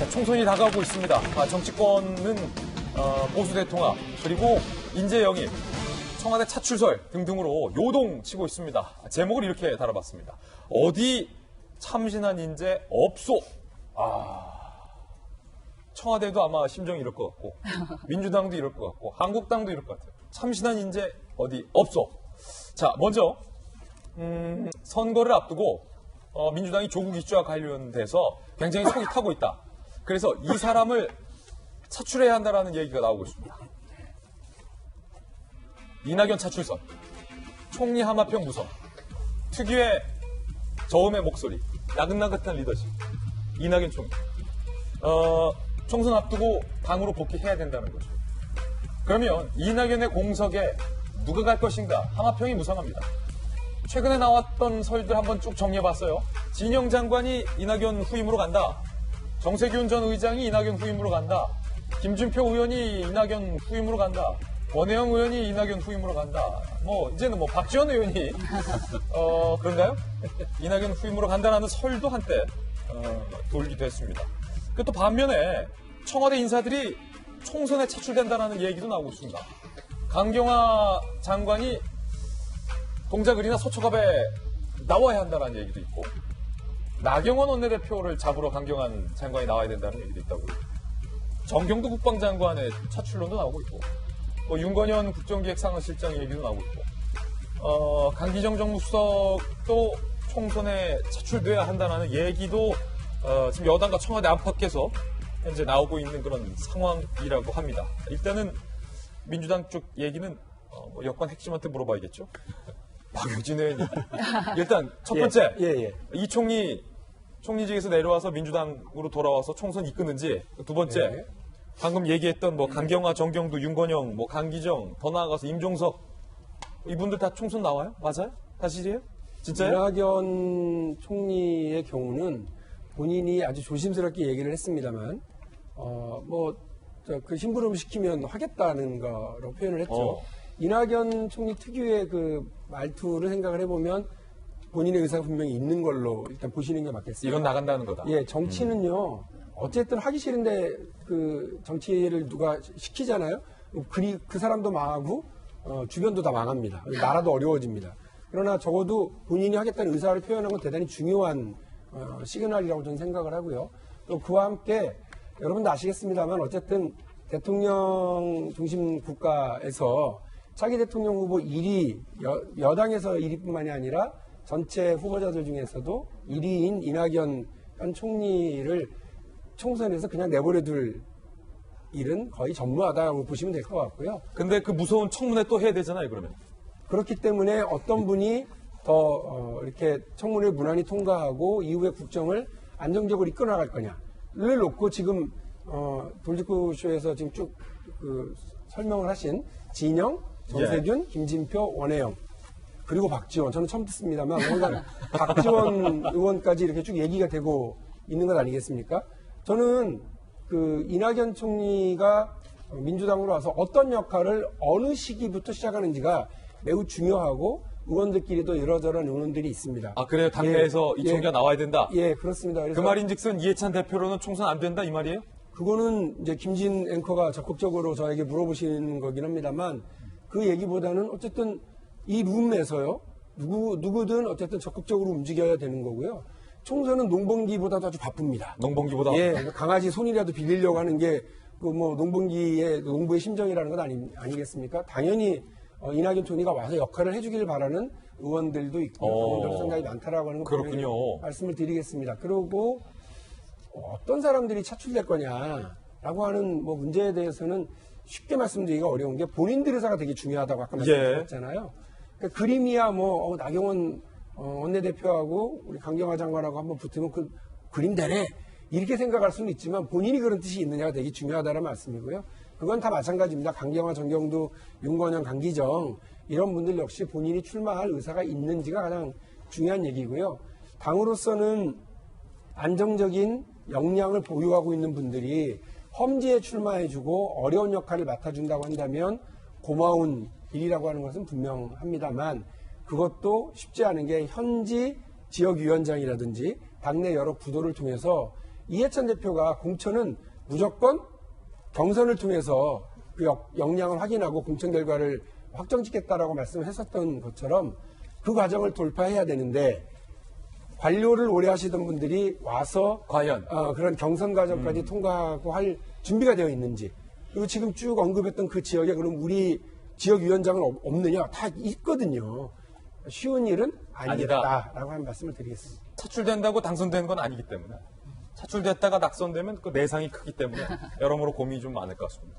자, 총선이 다가오고 있습니다. 아, 정치권은 어, 보수 대통합 그리고 인재 영입, 청와대 차출설 등등으로 요동치고 있습니다. 제목을 이렇게 달아봤습니다. 어디 참신한 인재 없소. 아, 청와대도 아마 심정이 이럴 것 같고 민주당도 이럴 것 같고 한국당도 이럴 것 같아요. 참신한 인재 어디 없소. 자, 먼저 음, 선거를 앞두고 어, 민주당이 조국 이슈와 관련돼서 굉장히 속이 타고 있다. 그래서 이 사람을 차출해야 한다라는 얘기가 나오고 있습니다. 이낙연 차출선, 총리 하마평 무성, 특유의 저음의 목소리, 나긋나긋한 리더십, 이낙연 총리. 어, 총선 앞두고 당으로 복귀해야 된다는 거죠. 그러면 이낙연의 공석에 누가 갈 것인가? 하마평이 무성합니다. 최근에 나왔던 설들 한번 쭉 정리해봤어요. 진영 장관이 이낙연 후임으로 간다. 정세균 전 의장이 이낙연 후임으로 간다. 김준표 의원이 이낙연 후임으로 간다. 원혜영 의원이 이낙연 후임으로 간다. 뭐 이제는 뭐 박지원 의원이 어 그런가요? 이낙연 후임으로 간다라는 설도 한때 어, 돌기도 했습니다. 그 또 반면에 청와대 인사들이 총선에 차출된다는 얘기도 나오고 있습니다. 강경화 장관이 동작을이나 소초갑에 나와야 한다는 얘기도 있고 나경원 원내대표를 잡으러 강경한 장관이 나와야 된다는 얘기도 있다고 정경도 국방장관의 차출론도 나오고 있고 뭐 윤건현 국정기획상황실장 얘기도 나오고 있고 어, 강기정 정무수석도 총선에 차출돼야 한다는 얘기도 어, 지금 여당과 청와대 안팎에서 현재 나오고 있는 그런 상황이라고 합니다. 일단은 민주당 쪽 얘기는 어, 뭐 여권 핵심한테 물어봐야겠죠. 박효진 의원님. 일단 첫 번째 예, 예. 이 총리 총리직에서 내려와서 민주당으로 돌아와서 총선 이끄는지 두 번째 네. 방금 얘기했던 뭐 강경화, 정경두, 윤건영, 뭐 강기정 더 나아가서 임종석 이분들 다 총선 나와요? 맞아요? 사실이에요? 진짜요? 이낙연 총리의 경우는 본인이 아주 조심스럽게 얘기를 했습니다만, 어, 뭐, 저, 그 심부름 시키면 하겠다는 거로 표현을 했죠. 어. 이낙연 총리 특유의 그 말투를 생각을 해보면 본인의 의사가 분명히 있는 걸로 일단 보시는 게 맞겠습니다. 이건 나간다는 거다. 예, 정치는요. 어쨌든 하기 싫은데 그 정치를 누가 시키잖아요. 그리 그 사람도 망하고 어, 주변도 다 망합니다. 나라도 어려워집니다. 그러나 적어도 본인이 하겠다는 의사를 표현한 건 대단히 중요한 어, 시그널이라고 저는 생각을 하고요. 또 그와 함께 여러분도 아시겠습니다만 어쨌든 대통령 중심 국가에서 차기 대통령 후보 1위 여, 여당에서 1위뿐만이 아니라 전체 후보자들 중에서도 1위인 이낙연 현 총리를 총선에서 그냥 내버려둘 일은 거의 전무하다고 보시면 될 것 같고요. 근데 그 무서운 청문회 또 해야 되잖아요, 그러면. 그렇기 때문에 어떤 분이 더 어, 이렇게 청문회를 무난히 통과하고 이후에 국정을 안정적으로 이끌어 나갈 거냐를 놓고 지금 어, 돌직구 쇼에서 지금 쭉 그 설명을 하신 진영, 정세균, 김진표, 원혜영 그리고 박지원 저는 처음 듣습니다만 뭔가 박지원 의원까지 이렇게 쭉 얘기가 되고 있는 것 아니겠습니까? 저는 그 이낙연 총리가 민주당으로 와서 어떤 역할을 어느 시기부터 시작하는지가 매우 중요하고 의원들끼리도 이러저런 의원들이 있습니다. 아, 그래요? 당내에서 예, 이 총리가 예. 나와야 된다? 예, 그렇습니다. 그 말인즉슨 이해찬 대표로는 총선 안 된다 이 말이에요? 그거는 이제 김진 앵커가 적극적으로 저에게 물어보시는 거긴 합니다만 그 얘기보다는 어쨌든 이 룸에서요 누구 누구든 어쨌든 적극적으로 움직여야 되는 거고요. 총선은 농번기보다도 아주 바쁩니다. 농번기보다 예, 강아지 손이라도 빌리려고 하는 게 그 뭐 농번기의 농부의 심정이라는 건 아니, 아니겠습니까? 당연히 어, 이낙연 총리가 와서 역할을 해주길 바라는 의원들도 있고 어. 의원들 생각이 많다라고 하는 거 그렇군요. 말씀을 드리겠습니다. 그리고 어떤 사람들이 차출될 거냐라고 하는 뭐 문제에 대해서는 쉽게 말씀드리기가 어려운 게 본인들 의사가 되게 중요하다고 아까 예. 말씀드렸잖아요. 그러니까 그림이야 뭐 어, 나경원 어, 원내대표하고 우리 강경화 장관하고 한번 붙으면 그 그림대래 이렇게 생각할 수는 있지만 본인이 그런 뜻이 있느냐가 되게 중요하다는 말씀이고요. 그건 다 마찬가지입니다. 강경화, 정경두, 윤건영, 강기정 이런 분들 역시 본인이 출마할 의사가 있는지가 가장 중요한 얘기고요. 당으로서는 안정적인 역량을 보유하고 있는 분들이 험지에 출마해주고 어려운 역할을 맡아준다고 한다면 고마운 일이라고 하는 것은 분명합니다만 그것도 쉽지 않은 게 현지 지역위원장이라든지 당내 여러 구도를 통해서 이해찬 대표가 공천은 무조건 경선을 통해서 그 역- 역량을 확인하고 공천 결과를 확정짓겠다라고 말씀을 했었던 것처럼 그 과정을 돌파해야 되는데 관료를 오래 하시던 분들이 와서 과연 어, 그런 경선 과정까지 통과하고 할 준비가 되어 있는지 그리고 지금 쭉 언급했던 그 지역에 그럼 우리 지역 위원장은 없- 없느냐 다 있거든요. 쉬운 일은 아니다라고 한 말씀을 드리겠습니다. 차출된다고 당선된 건 아니기 때문에 차출됐다가 낙선되면 그 내상이 크기 때문에 여러모로 고민이 좀 많을 것 같습니다.